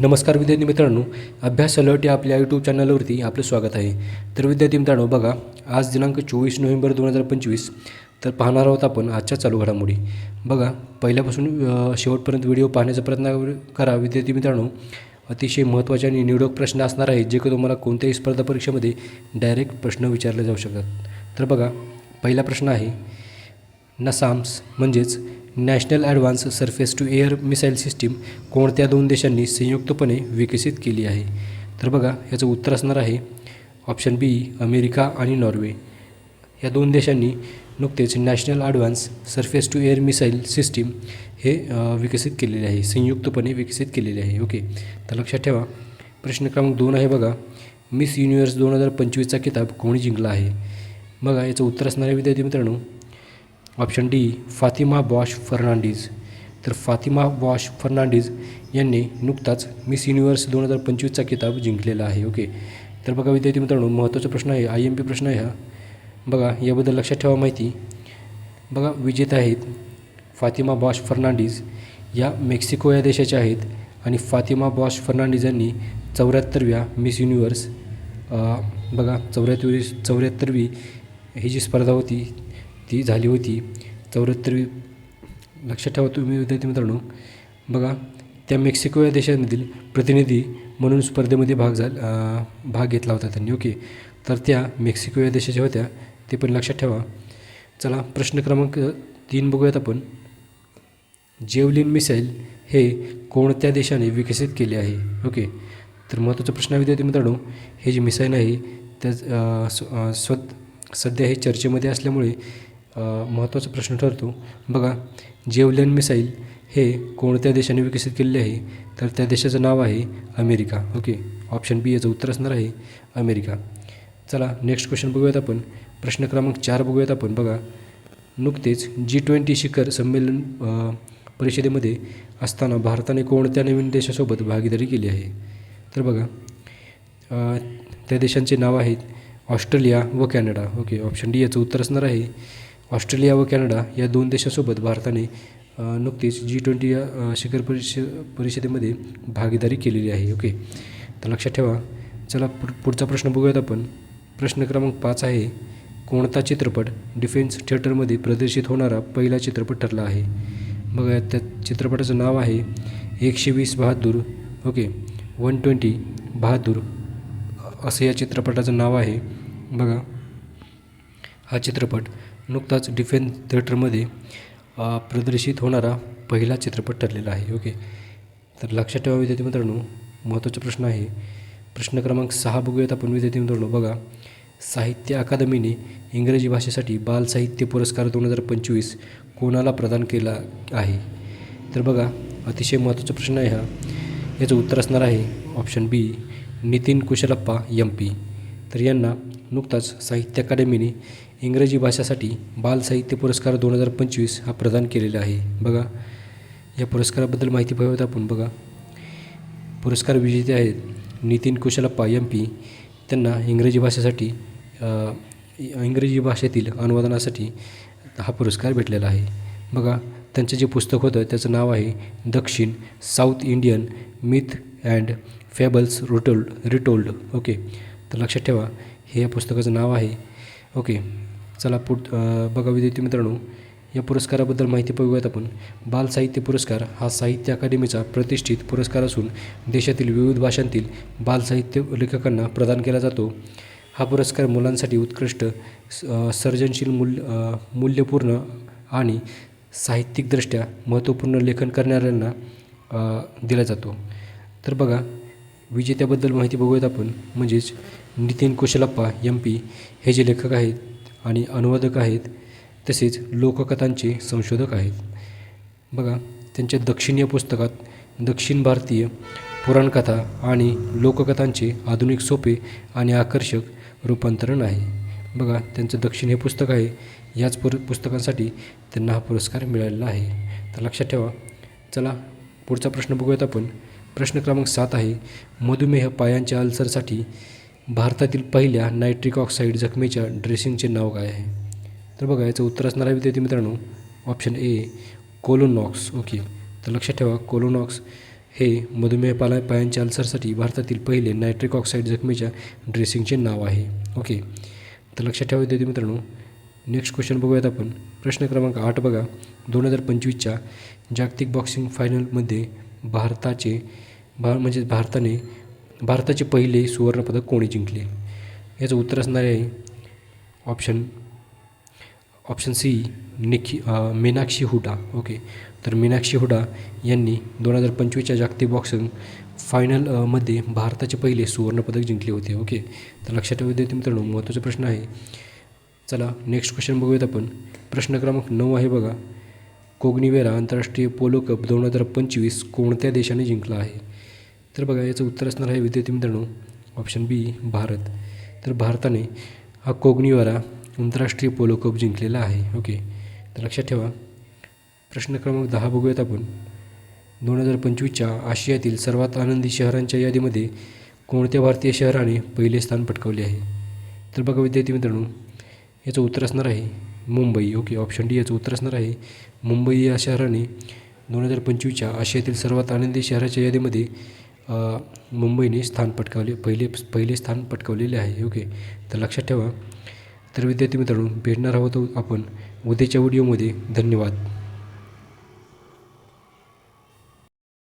नमस्कार विद्यार्थी मित्रांनो अभ्यास अलर्ट या आपल्या यूट्यूब चॅनलवरती आपलं स्वागत आहे. तर विद्यार्थी मित्रांनो बघा आज दिनांक चोवीस नोव्हेंबर दोन हजार पंचवीस तर पाहणार आहोत आपण आजच्या चालू घडामोडी. बघा पहिल्यापासून शेवटपर्यंत व्हिडिओ पाहण्याचा प्रयत्न करा विद्यार्थी मित्रांनो. अतिशय महत्त्वाचे आणि निवडक प्रश्न असणार आहेत जे की तुम्हाला कोणत्याही स्पर्धा परीक्षेमध्ये डायरेक्ट प्रश्न विचारले जाऊ शकतात. तर बघा पहिला प्रश्न आहे नसाम्स म्हणजेच national advanced surface to air missile system कोणत्या दोन देशांनी संयुक्तपणे विकसित केली आहे? तर बघा याचं उत्तर असणार आहे ऑप्शन बी अमेरिका आणि नॉर्वे. या दोन देशांनी नुकतेच national advanced surface to air missile system हे विकसित केलेले आहे संयुक्तपणे विकसित केलेले आहे. ओके तर लक्षात ठेवा प्रश्न क्रमांक दोन आहे बघा. मिस युनिव्हर्स दोन हजार पंचवीसचा किताब कोणी जिंकला आहे? बघा याचं उत्तर असणाऱ्या विद्यार्थी मित्रांनो option D Fatima Bosch Fernandez. तर फातिमा बॉश फर्नांडिज यांनी नुकताच मिस युनिव्हर्स दोन हजार पंचवीसचा किताब जिंकलेला आहे. ओके. तर बघा विद्यार्थी मित्रांनो महत्त्वाचा प्रश्न आहे आय एम पी प्रश्न आहे हा. बघा याबद्दल लक्षात ठेवा माहिती. बघा विजेता आहेत फातिमा बॉश फर्नांडिज. या मेक्सिको या देशाच्या आहेत आणि फातिमा बॉश फर्नांडिज यांनी चौऱ्याहत्तरव्या मिस युनिव्हर्स बघा चौऱ्याहत्तरवी चौऱ्याहत्तरवी ही जी स्पर्धा होती ती झाली होती. चौऱ्याहत्तरवी लक्षात ठेवा तुम्ही विद्यार्थी मित्रांनो. बघा त्या मेक्सिको या देशामधील प्रतिनिधी म्हणून स्पर्धेमध्ये भाग झाला भाग घेतला होता त्यांनी. ओके. तर त्या मेक्सिको या देशाच्या होत्या. ते पण लक्षात ठेवा. चला प्रश्न क्रमांक तीन बघूयात आपण. जेवलिन मिसाईल हे कोणत्या देशाने विकसित केले आहे? ओके. तर महत्त्वाचा प्रश्न आहे विद्यार्थी मित्रांनो हे जे मिसाईल आहे त्या स्व सध्या हे चर्चेमध्ये असल्यामुळे महत्त्वाचा प्रश्न ठरतो. बघा जेवलेन मिसाईल हे कोणत्या देशाने विकसित केलेले आहे? तर त्या देशाचं नाव आहे अमेरिका. ओके ऑप्शन बी याचं उत्तर असणार आहे अमेरिका. चला नेक्स्ट क्वेश्चन बघूयात आपण. प्रश्न क्रमांक चार बघूयात आपण. बघा नुकतेच जी ट्वेंटी शिखर संमेलन परिषदेमध्ये असताना भारताने कोणत्या नवीन देशासोबत भागीदारी केली आहे? तर बघा त्या देशांचे नाव आहेत ऑस्ट्रेलिया व कॅनडा. ओके ऑप्शन डी याचं उत्तर असणार आहे. ऑस्ट्रेलिया व कॅनडा या दोन देशासोबत भारताने नुकतीच जी ट्वेंटी या शिखर परिष परिषदेमध्ये भागीदारी केलेली आहे. ओके. तर लक्षात ठेवा. चला पुढ पुढचा प्रश्न बघूयात आपण. प्रश्न क्रमांक पाच आहे कोणता चित्रपट डिफेन्स थिएटरमध्ये प्रदर्शित होणारा पहिला चित्रपट ठरला आहे? बघा त्या चित्रपटाचं नाव आहे एकशे वीस Bahadur. Okay. One twenty Bahadur. असं या चित्रपटाचं नाव आहे. बघा. हा चित्रपट नुकताच डिफेन्स थिएटरमध्ये प्रदर्शित होणारा पहिला चित्रपट ठरलेला आहे ओके? तर लक्षात ठेवा विद्यार्थी मित्रांनो महत्त्वाचा प्रश्न आहे. प्रश्न क्रमांक सहा बघूयात आपण विद्यार्थी मित्रांनो बघा. साहित्य अकादमीने इंग्रजी भाषेसाठी बाल साहित्य पुरस्कार दोन हजार पंचवीस कोणाला प्रदान केला आहे? तर बघा अतिशय महत्त्वाचा प्रश्न आहे हा. याचं उत्तर असणार आहे option B Nitin Kushalappa M P. तर यांना नुकताच साहित्य अकादमीने इंग्रजी भाषेसाठी बाल साहित्य पुरस्कार दोन हजार पंचवीस हा प्रदान केलेला आहे. बघा या पुरस्काराबद्दल माहिती पाहूयात आपण. बघा पुरस्कार विजेते आहेत नितीन कुशलप्पा एम पी त्यांना इंग्रजी भाषेसाठी इंग्रजी भाषेतील अनुवादनासाठी हा पुरस्कार भेटलेला आहे. बघा त्यांचं जे पुस्तक होतं त्याचं नाव आहे दक्षिण south Indian myth and fables retold retold. Okay तर लक्षात ठेवा हे या पुस्तकाचं नाव आहे. ओके चला पुढ बघा विद्यार्थी मित्रांनो या पुरस्काराबद्दल माहिती बघूयात आपण. बाल साहित्य पुरस्कार हा साहित्य अकादमीचा प्रतिष्ठित पुरस्कार असून देशातील विविध भाषांतील बालसाहित्य लेखकांना प्रदान केला जातो. हा पुरस्कार मुलांसाठी उत्कृष्ट स- सर्जनशील मूल्य मूल्यपूर्ण आणि साहित्यिकदृष्ट्या महत्त्वपूर्ण लेखन करणाऱ्यांना दिला जातो. तर बघा विजेत्याबद्दल माहिती बघूयात आपण. म्हणजेच नितीन कुशलप्पा एम पी हे जे लेखक आहेत आणि अनुवादक आहेत तसेच लोककथांचे संशोधक आहेत. बघा त्यांच्या दक्षिण या पुस्तकात दक्षिण भारतीय पुराणकथा आणि लोककथांचे आधुनिक सोपे आणि आकर्षक रूपांतरण आहे. बघा त्यांचं दक्षिण हे पुस्तक आहे. याच पुर पुस्तकांसाठी त्यांना हा पुरस्कार मिळालेला आहे. तर लक्षात ठेवा. चला पुढचा प्रश्न बघूयात आपण. प्रश्न क्रमांक सात आहे मधुमेह पायांच्या अल्सरसाठी भारतातील पहिल्या नायट्रिक ऑक्साईड जखमेच्या ड्रेसिंगचे नाव काय आहे? तर बघा याचं उत्तर असणार आहे विद्यार्थी मित्रांनो. Option A Colonox. ओके. तर लक्षात ठेवा कोलोनॉक्स हे मधुमेह पाला पायांच्या अल्सरसाठी भारतातील पहिले नायट्रिक ऑक्साईड जखमेच्या ड्रेसिंगचे नाव आहे. ओके. तर लक्षात ठेवा विद्यार्थी मित्रांनो. नेक्स्ट क्वेश्चन बघूयात आपण. प्रश्न क्रमांक आठ बघा. दोन हजार पंचवीसच्या जागतिक बॉक्सिंग फायनलमध्ये भारताचे भा म्हणजे भारताने भारताचे पहिले सुवर्णपदक कोणी जिंकले? याचं उत्तर असणार आहे option option C Nikhi Meenakshi Hooda. Okay तर मीनाक्षी हुडा यांनी दोन हजार पंचवीसच्या जागतिक बॉक्सिंग फायनलमध्ये भारताचे पहिले सुवर्णपदक जिंकले होते. ओके तर लक्षात ठेवू देते मित्रांनो महत्त्वाचा प्रश्न आहे. चला नेक्स्ट क्वेश्चन बघूयात आपण. प्रश्न क्रमांक नऊ आहे बघा. कोग्निवेरा आंतरराष्ट्रीय पोलो कप दोन हजार पंचवीस कोणत्या देशाने जिंकला आहे? तर बघा याचं उत्तर असणार आहे विद्यार्थी मित्रांनो ऑप्शन बी भारत. तर भारताने हा कोग्निवेरा आंतरराष्ट्रीय पोलो कप जिंकलेला आहे. ओके तर लक्षात ठेवा प्रश्न क्रमांक दहा बघूयात आपण. दोन हजार पंचवीसच्या आशियातील सर्वात आनंदी शहरांच्या यादीमध्ये कोणत्या भारतीय शहराने पहिले स्थान पटकावले आहे? तर बघा विद्यार्थी मित्रांनो याचं उत्तर असणार आहे मुंबई. ओके ऑप्शन डी याचं उत्तर असणार आहे मुंबई या शहराने दोन हजार पंचवीसच्या आशियातील सर्वात आनंदी शहराच्या यादीमध्ये मुंबईने स्थान पटकावले पहिले पहिले स्थान पटकावलेले आहे. ओके. तर लक्षात ठेवा. तर विद्यार्थी मित्रांनो भेटणार आहोत आपण उद्याच्या व्हिडिओमध्ये धन्यवाद.